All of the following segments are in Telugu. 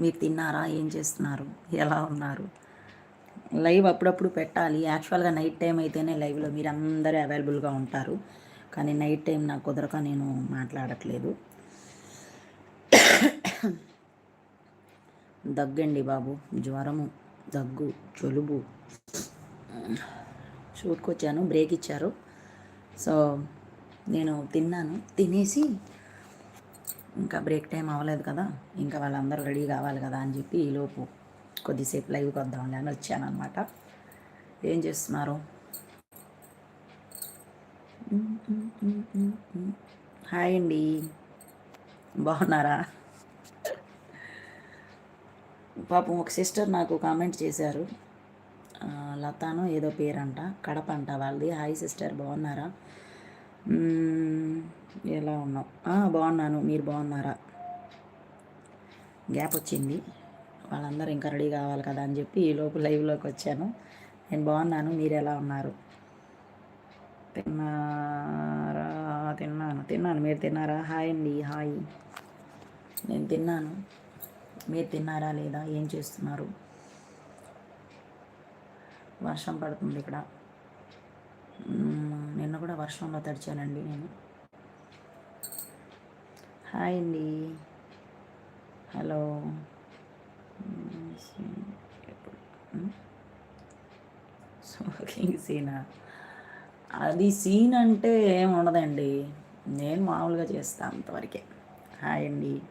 మీరు తిన్నారా? ఏం చేస్తున్నారు? ఎలా ఉన్నారు? లైవ్ అప్పుడప్పుడు పెట్టాలి. యాక్చువల్గా నైట్ టైం అయితేనే లైవ్లో మీరు అందరూ అవైలబుల్గా ఉంటారు. కానీ నైట్ టైం నాకు కుదరక నేను మాట్లాడట్లేదు. దగ్గండి బాబు. జ్వరము దగ్గు జలుబు. షూట్కి వచ్చాను బ్రేక్ ఇచ్చారు. సో నేను తిన్నాను. తినేసి ఇంకా బ్రేక్ టైం అవ్వలేదు కదా ఇంకా వాళ్ళందరూ రెడీ కావాలి కదా అని చెప్పి ఈలోపు కొద్దిసేపు లైవ్కి వద్దాంలే అని వచ్చాను అనమాట ఏం చేస్తున్నారు? హాయ్ అండి. బాగున్నారా? పాపం ఒక సిస్టర్ నాకు కామెంట్ చేశారు. లతాను ఏదో పేరంట కడప అంట వాళ్ళది. హాయ్ సిస్టర్ బాగున్నారా? ఎలా ఉన్నాం బాగున్నాను. మీరు బాగున్నారా? గ్యాప్ వచ్చింది. వాళ్ళందరూ ఇంకా రెడీ కావాలి కదా అని చెప్పి ఈ లోపు లైవ్లోకి వచ్చాను. నేను బాగున్నాను. మీరు ఎలా ఉన్నారు? తిన్నారా? తిన్నాను. తిన్నాను. మీరు తిన్నారా? హాయ్ అండి. హాయ్. నేను తిన్నాను. మీరు తిన్నారా లేదా? ఏం చేస్తున్నారు? వర్షం పడుతుంది ఇక్కడ. నిన్న కూడా వర్షంలో తడిచానండి నేను. హాయ్ అండి. హలో. స్మోకింగ్ సీనా. అది సీన్ అంటే ఏమి ఉండదండి. నేను మామూలుగా చేస్తాను అంతవరకే. హాయ్ అండి.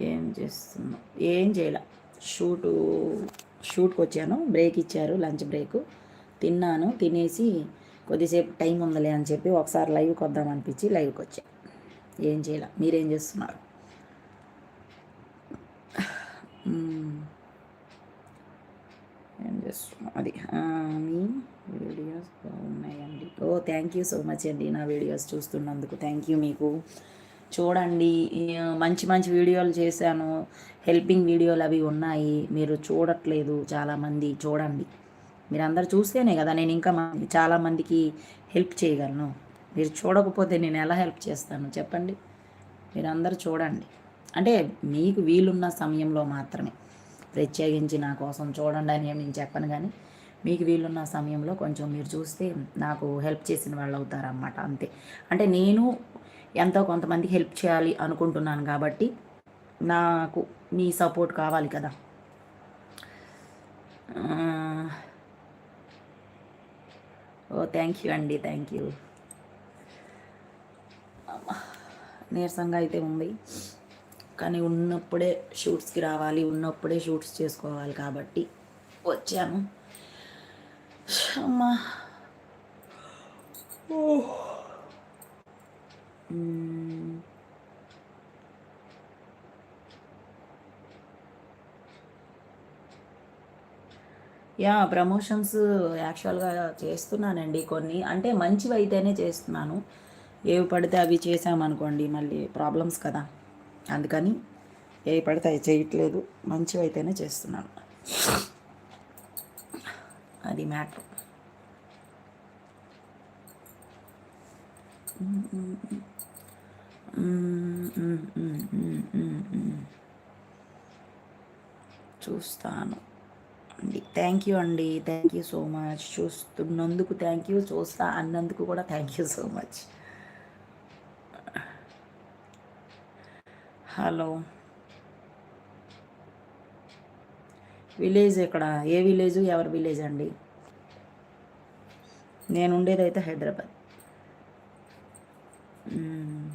ఏం చేస్తున్నా? ఏం చేయలే. షూటు షూట్కి వచ్చాను. బ్రేక్ ఇచ్చారు లంచ్ బ్రేక్. తిన్నాను తినేసి కొద్దిసేపు టైం ఉందిలే అని చెప్పి ఒకసారి లైవ్కి వద్దాం అనిపించి లైవ్కి వచ్చా. ఏం చేయాల? మీరేం చేస్తున్నారు? ఏం చేస్తున్నాం? అది మీ వీడియోస్ బాగున్నాయండి. Oh thank you so much అండి నా వీడియోస్ చూస్తున్నందుకు. థ్యాంక్ యూ మీకు. చూడండి మంచి మంచి వీడియోలు చేశాను. హెల్పింగ్ వీడియోలు అవి ఉన్నాయి. మీరు చూడట్లేదు చాలామంది. చూడండి. మీరు అందరు చూస్తేనే కదా నేను ఇంకా మంది చాలామందికి హెల్ప్ చేయగలను. మీరు చూడకపోతే నేను ఎలా హెల్ప్ చేస్తాను? చెప్పండి. మీరు అందరు చూడండి. అంటే మీకు వీలున్న సమయంలో మాత్రమే. ప్రత్యేకించి నా కోసం చూడండి అని నేను చెప్పను కానీ మీకు వీలున్న సమయంలో కొంచెం మీరు చూస్తే నాకు హెల్ప్ చేసిన వాళ్ళు అవుతారన్నమాట అంతే. అంటే నేను ఎంతో కొంతమందికి హెల్ప్ చేయాలి అనుకుంటున్నాను కాబట్టి నాకు మీ సపోర్ట్ కావాలి కదా. ఓ థ్యాంక్ యూ అండి థ్యాంక్ యూ నీరసంగా అయితే ఉంది. కానీ ఉన్నప్పుడే షూట్స్కి రావాలి ఉన్నప్పుడే షూట్స్ చేసుకోవాలి కాబట్టి వచ్చాను అమ్మా. మ్మ్. యా ప్రమోషన్స్ యాక్చువల్గా చేస్తున్నానండి కొన్ని. అంటే మంచివి అయితేనే చేస్తున్నాను. ఏవి పడితే అవి చేసామనుకోండి మళ్ళీ ప్రాబ్లమ్స్ కదా. అందుకని ఏవి పడితే అవి చేయట్లేదు. మంచివి అయితేనే చేస్తున్నాను. అది మ్యాటర్. చూస్తాను. అండి. థ్యాంక్ యూ అండి. థ్యాంక్ యూ సో మచ్ చూస్తున్నందుకు థ్యాంక్ యూ చూస్తా అన్నందుకు కూడా thank you so much hello village ఇక్కడ ఏ విలేజ్ ఎవరి విలేజ్ అండి? నేను ఉండేదైతే హైదరాబాద్. మ్మ్.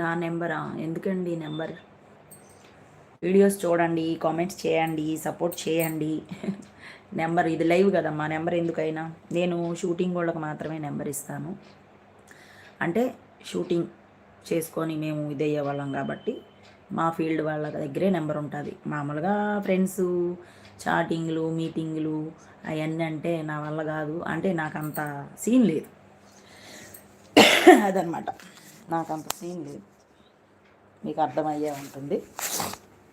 నా నెంబరా? ఎందుకండి నెంబర్? వీడియోస్ చూడండి కామెంట్స్ చేయండి సపోర్ట్ చేయండి. నెంబర్ ఇది లైవ్ కదమ్మా నెంబర్ ఎందుకైనా? నేను షూటింగ్ వాళ్ళకి మాత్రమే నెంబర్ ఇస్తాను. అంటే షూటింగ్ చేసుకొని మేము ఇదయ్యే వాళ్ళం కాబట్టి మా ఫీల్డ్ వాళ్ళ దగ్గరే నెంబర్ ఉంటుంది. మామూలుగా ఫ్రెండ్స్ చాటింగ్లు మీటింగ్లు అవన్నీ అంటే నా వల్ల కాదు. అంటే నాకు అంత సీన్ లేదు. అదనమాట నాకు అంత సీన్ లేదు. మీకు అర్థమయ్యే ఉంటుంది.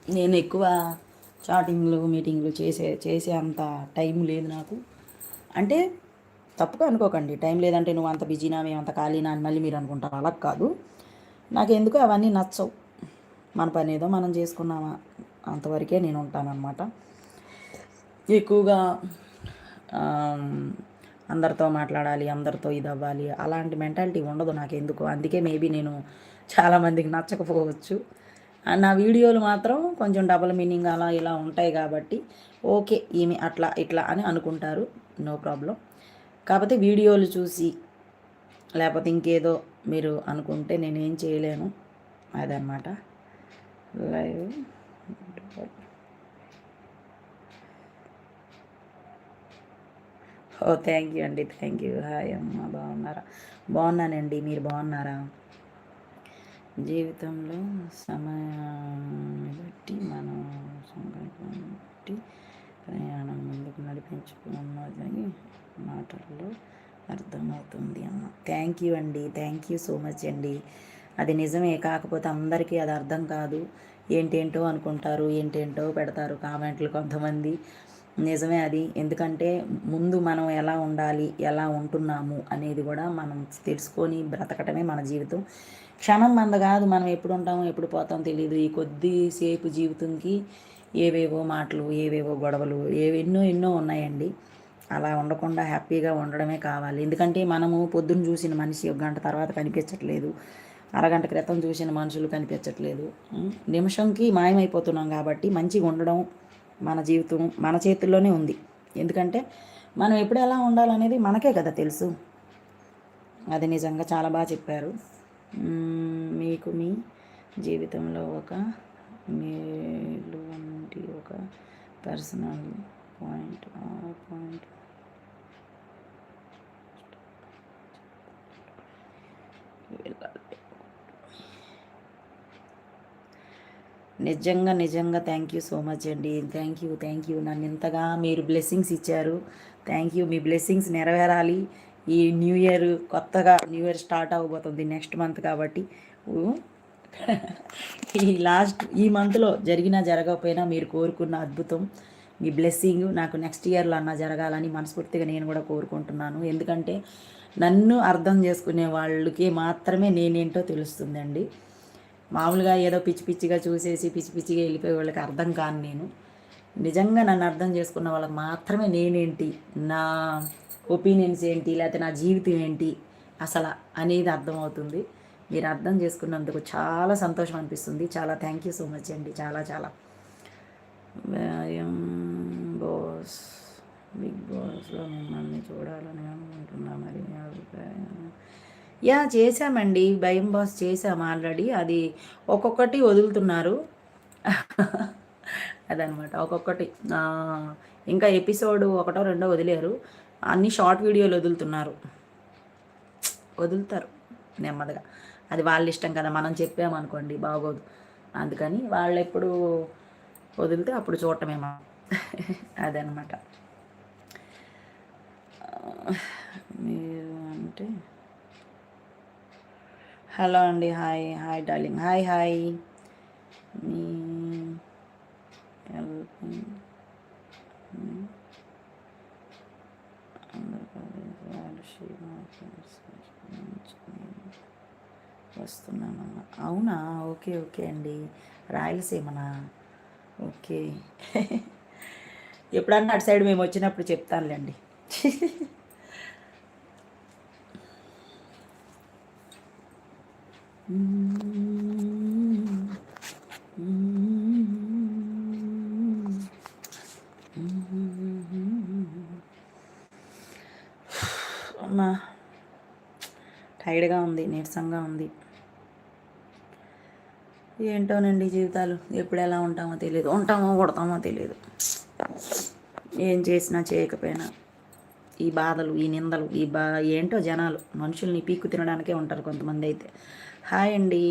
నేను ఎక్కువ చాటింగ్లు మీటింగ్లు చేసే చేసే అంత టైం లేదు నాకు. అంటే తప్పుగా అనుకోకండి. టైం లేదంటే నువ్వు అంత బిజీనా మేము అంత ఖాళీనా అని మళ్ళీ మీరు అనుకుంటారు. అలా కాదు. నాకు ఎందుకు అవన్నీ నచ్చవు. మన పని ఏదో మనం చేసుకున్నామా? అంతవరకే నేను ఉంటానన్నమాట. ఎక్కువగా అందరితో మాట్లాడాలి అందరితో ఇది అవ్వాలి అలాంటి మెంటాలిటీ ఉండదు నాకు ఎందుకు అందుకే మేబీ నేను చాలామందికి నచ్చకపోవచ్చు. నా వీడియోలు మాత్రం కొంచెం డబల్ మీనింగ్ అలా ఇలా ఉంటాయి కాబట్టి ఓకే ఈమె అట్లా ఇట్లా అని అనుకుంటారు. No problem. కాకపోతే వీడియోలు చూసి లేకపోతే ఇంకేదో మీరు అనుకుంటే నేనేం చేయలేను. అదనమాట లైవ్. ఓ థ్యాంక్ యూ అండి. Thank you. హాయ్ అమ్మ బాగున్నారా? బాగున్నానండి. మీరు బాగున్నారా? జీవితంలో సమయాన్ని బట్టి మనం సంకల్పాన్ని బట్టి ప్రయాణం ముందుకు నడిపించుకున్నదని మాటల్లో అర్థమవుతుంది అమ్మ. థ్యాంక్ యూ అండి. థ్యాంక్ యూ సో మచ్ అండి. అది నిజమే. కాకపోతే అందరికీ అది అర్థం కాదు. ఏంటేంటో అనుకుంటారు ఏంటేంటో పెడతారు కామెంట్లు కొంతమంది. నిజమే అది. ఎందుకంటే ముందు మనం ఎలా ఉండాలి ఎలా ఉంటున్నాము అనేది కూడా మనం తెలుసుకొని బ్రతకటమే మన జీవితం. క్షణం మంద కాదు మనం ఎప్పుడు ఉంటామో ఎప్పుడు పోతామో తెలియదు ఈ కొద్దిసేపు జీవితంకి ఏవేవో మాటలు ఏవేవో గొడవలు ఏవి ఎన్నో ఎన్నో ఉన్నాయండి. అలా ఉండకుండా హ్యాపీగా ఉండడమే కావాలి. ఎందుకంటే మనము పొద్దున్న చూసిన మనిషి ఒక గంట తర్వాత కనిపించట్లేదు. అరగంట క్రితం చూసిన మనుషులు కనిపించట్లేదు. నిమిషంకి మాయమైపోతున్నాం కాబట్టి మంచిగా ఉండడం మన జీవితం మన చేతుల్లోనే ఉంది. ఎందుకంటే మనం ఎప్పుడు ఎలా ఉండాలనేది మనకే కదా తెలుసు. అది నిజంగా చాలా బాగా చెప్పారు. మీకు మీ జీవితంలో ఒక మేలు వంటి ఒక పర్సనల్ పాయింట్ పాయింట్. పాయింట్ నిజంగా నిజంగా థ్యాంక్ యూ సో మచ్ అండి. థ్యాంక్ యూ థ్యాంక్ యూ నన్ను ఇంతగా మీరు బ్లెస్సింగ్స్ ఇచ్చారు. థ్యాంక్ యూ మీ బ్లెస్సింగ్స్ నెరవేరాలి. ఈ న్యూ ఇయర్ కొత్తగా న్యూ ఇయర్ స్టార్ట్ అవ్వబోతుంది నెక్స్ట్ మంత్ కాబట్టి. ఈ లాస్ట్ ఈ మంత్లో జరిగినా జరగకపోయినా మీరు కోరుకున్న అద్భుతం. మీ బ్లెస్సింగ్ నాకు నెక్స్ట్ ఇయర్లో అన్న జరగాలని మనస్ఫూర్తిగా నేను కూడా కోరుకుంటున్నాను. ఎందుకంటే నన్ను అర్థం చేసుకునే వాళ్ళకి మాత్రమే నేనేంటో తెలుస్తుందండి. మామూలుగా ఏదో పిచ్చి పిచ్చిగా చూసేసి పిచ్చి పిచ్చిగా వెళ్ళిపోయే వాళ్ళకి అర్థం కాను నేను. నిజంగా నన్ను అర్థం చేసుకున్న వాళ్ళకి మాత్రమే నేనేంటి? నా ఒపీనియన్స్ ఏంటి? లేకపోతే నా జీవితం ఏంటి? అసలు అనేది అర్థమవుతుంది. మీరు అర్థం చేసుకున్నందుకు చాలా సంతోషం అనిపిస్తుంది. చాలా థ్యాంక్ యూ సో మచ్ అండి. చాలా చాలా. బాస్ బిగ్ బాస్లో మిమ్మల్ని చూడాలని అనుకుంటున్నా. మరి అభిప్రాయం? యా చేశామండి. భయం బాస్ చేశాం ఆల్రెడీ. అది ఒక్కొక్కటి వదులుతున్నారు. అదనమాట ఒక్కొక్కటి. ఇంకా ఎపిసోడ్ ఒకటో రెండో వదిలేరు. అన్ని షార్ట్ వీడియోలు వదులుతున్నారు. వదులుతారు నెమ్మదిగా. అది వాళ్ళ ఇష్టం కదా మనం చెప్పామనుకోండి బాగోదు. అందుకని వాళ్ళు ఎప్పుడు వదిలితే అప్పుడు చూడటమేమో అదనమాట. మీరు అంటే హలో అండి hi hi darling hi hi. మీ వస్తున్నాను అవునా? ఓకే ఓకే అండి. రాయలసీమనా? ఓకే. ఎప్పుడన్నా అటు సైడ్ మేము వచ్చినప్పుడు చెప్తానులేండి. అమ్మా. టైర్డ్గా ఉంది నీరసంగా ఉంది. ఏంటోనండి జీవితాలు? ఎప్పుడు ఎలా ఉంటామో తెలియదు ఉంటామో కొడతామో తెలియదు ఏం చేసినా చేయకపోయినా ఈ బాధలు ఈ నిందలు ఈ బా ఏంటో జనాలు. మనుషుల్ని పీక్కు తినడానికే ఉంటారు కొంతమంది అయితే. హాయ్ అండి.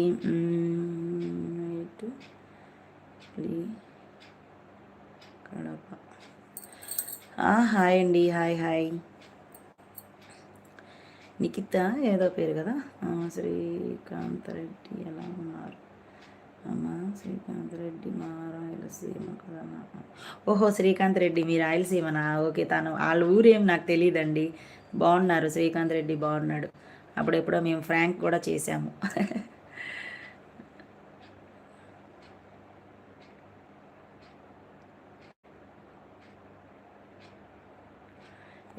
కడప. హాయ్ అండి. Hi hi. నిఖిత ఏదో పేరు కదా? శ్రీకాంత్ రెడ్డి ఎలా ఉన్నారు? అమ్మా శ్రీకాంత్ రెడ్డి మా రాయలసీమ కదా ఓహో శ్రీకాంత్ రెడ్డి మీ రాయలసీమనా? ఓకే తను వాళ్ళ ఊరేం నాకు తెలియదండి బాగున్నారు శ్రీకాంత్ రెడ్డి బాగున్నాడు. అప్పుడెప్పుడో మేము ఫ్రాంక్ కూడా చేశాము.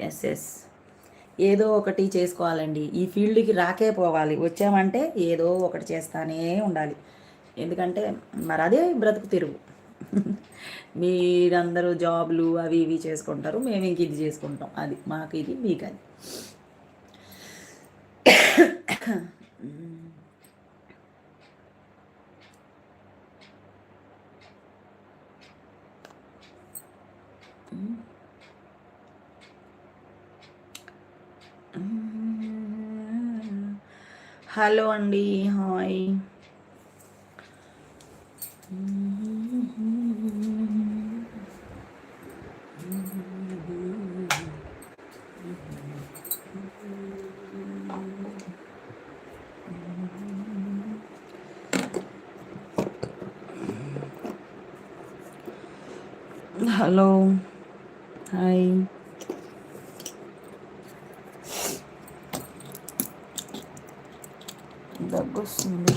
ఎస్ ఎస్ ఏదో ఒకటి చేసుకోవాలండి. ఈ ఫీల్డ్కి రాకే పోవాలి. వచ్చామంటే ఏదో ఒకటి చేస్తానే ఉండాలి. ఎందుకంటే మరి అదే బ్రతుకు తిరుగు. మీరందరూ జాబ్లు అవి ఇవి చేసుకుంటారు. మేము ఇంక ఇది చేసుకుంటాం. అది మాకు ఇది మీకు అది హలో అండి హాయ్ హలో హాయ్ దగ్గొస్తుంది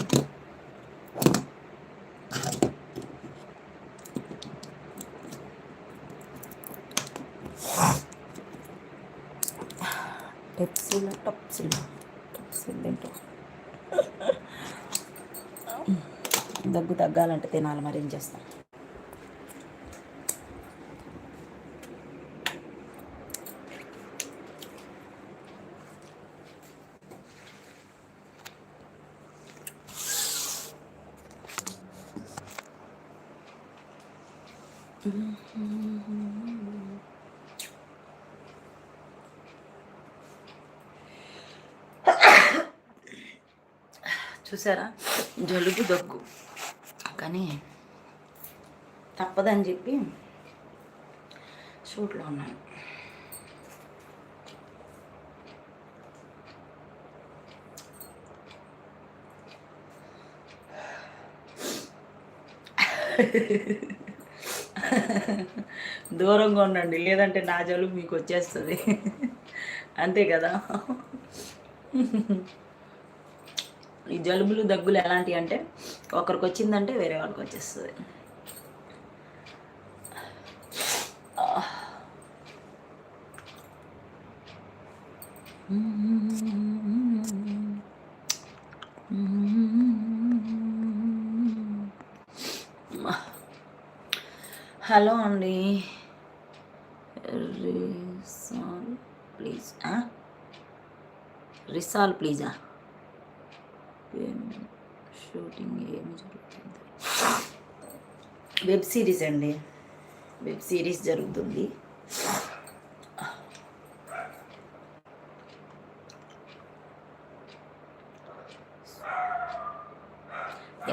టెప్సిల్ టప్సిల్ టప్సిల్ తింటూ దగ్గు తగ్గాలంటే తినాలి మరి ఏం చేస్తాం చూసారా? జలుబు దగ్గు. కానీ తప్పదని చెప్పి షూట్లో ఉన్నాను. దూరంగా ఉండండి లేదంటే నా జలుబు మీకు వచ్చేస్తుంది. అంతే కదా? ఈ జలుబులు దగ్గులు ఎలాంటివి అంటే ఒకరికి వచ్చిందంటే వేరే వాళ్ళకి వచ్చేస్తుంది. హలో అండి. రిసాల్ ప్లీజ్ రిసాల్ ప్లీజా? షూటింగ్ ఏమి జరుగుతుంది? వెబ్ సిరీస్ అండి. వెబ్ సిరీస్ జరుగుతుంది.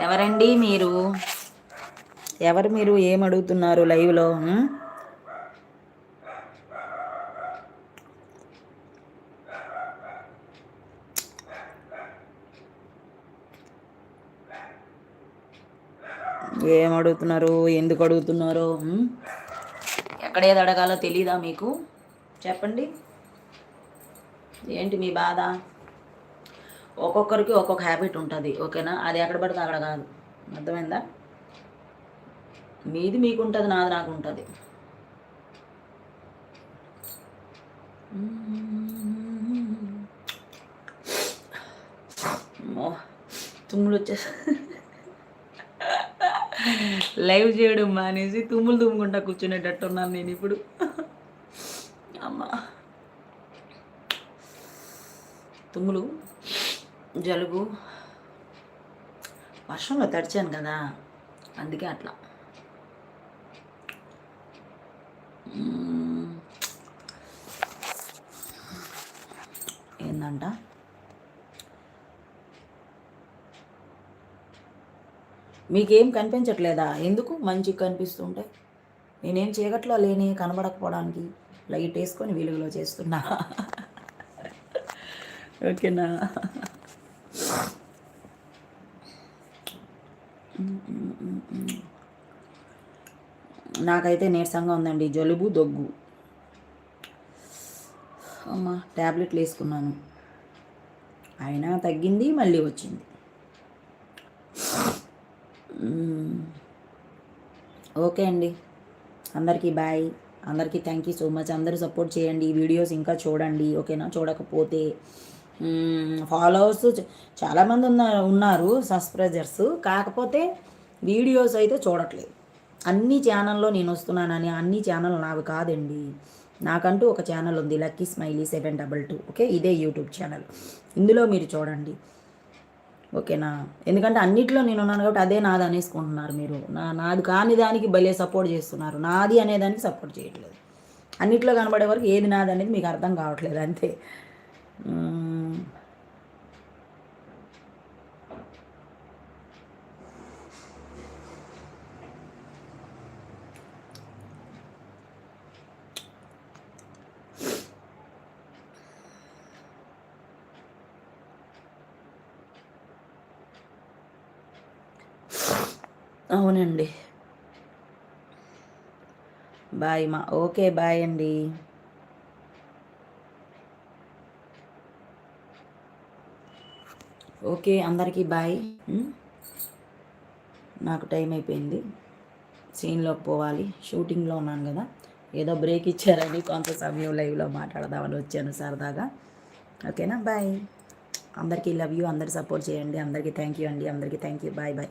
ఎవరండి మీరు? ఎవరు మీరు ఏమడుగుతున్నారు అడుగుతున్నారు లైవ్లో? ఏం అడుగుతున్నారు ఎందుకు అడుగుతున్నారు? ఎక్కడ ఏది అడగాలో తెలీదా మీకు? చెప్పండి. ఏంటి మీ బాధ? ఒక్కొక్కరికి ఒక్కొక్క హ్యాబిట్ ఉంటుంది ఓకేనా? అది ఎక్కడ పడితే అక్కడ కాదు. అర్థమైందా? మీది మీకు ఉంటుంది నాది నాకు ఉంటుంది తుమ్ములు వచ్చేసా. లైవ్ చేయడం మానేసి తుమ్ములు తుమ్ముకుంటా కూర్చునేటట్టు ఉన్నాను నేను ఇప్పుడు. అమ్మా. తుమ్ములు జలుబు. వర్షంలో తడిచాను కదా అందుకే అట్లా మ్మ్. అంట మీకేం కనిపించట్లేదా? ఎందుకు మంచి కనిపిస్తుంటే? నేనేం చీకట్లో లేని కనబడకపోవడానికి లైట్ వేసుకొని వెలుగులో చేస్తున్నా. ఓకేనా? నాకైతే నీరసంగా ఉందండి. జలుబు దగ్గు. అమ్మ ట్యాబ్లెట్లు వేసుకున్నాను. అయినా తగ్గింది మళ్ళీ వచ్చింది. ఓకే అండి. అందరికీ బాయ్. అందరికీ థ్యాంక్ యూ సో మచ్ అందరూ సపోర్ట్ చేయండి. ఈ వీడియోస్ ఇంకా చూడండి. ఓకేనా? చూడకపోతే ఫాలోవర్స్ చాలామంది ఉన్న ఉన్నారు సబ్స్క్రైబర్స్ కాకపోతే వీడియోస్ అయితే చూడట్లేదు. అన్ని ఛానల్లో నేను వస్తున్నానని అన్ని ఛానల్ నావి కాదండి. నాకంటూ ఒక ఛానల్ ఉంది lucky smiley seven double two okay ఇదే యూట్యూబ్ ఛానల్ ఇందులో మీరు చూడండి. ఓకేనా ఎందుకంటే అన్నిట్లో నేను ఉన్నాను కాబట్టి అదే నాది అనేసుకుంటున్నారు మీరు. నా నాది కాని దానికి భలే సపోర్ట్ చేస్తున్నారు. నాది అనేదానికి సపోర్ట్ చేయట్లేదు. అన్నిట్లో కనబడే వరకు ఏది నాది అనేది మీకు అర్థం కావట్లేదు అంతే. అవునండి. బాయ్ మా. ఓకే బాయ్ అండి. ఓకే అందరికీ బాయ్. నాకు టైం అయిపోయింది. సీన్లోకి పోవాలి. షూటింగ్లో ఉన్నాను కదా. ఏదో బ్రేక్ ఇచ్చారని కొంత సమయం లైవ్లో మాట్లాడదామని వచ్చాను సరదాగా. ఓకేనా? బాయ్. అందరికీ లవ్ యూ. అందరు సపోర్ట్ చేయండి. అందరికీ థ్యాంక్ యూ అండి. అందరికీ థ్యాంక్ యూ బాయ్ బాయ్.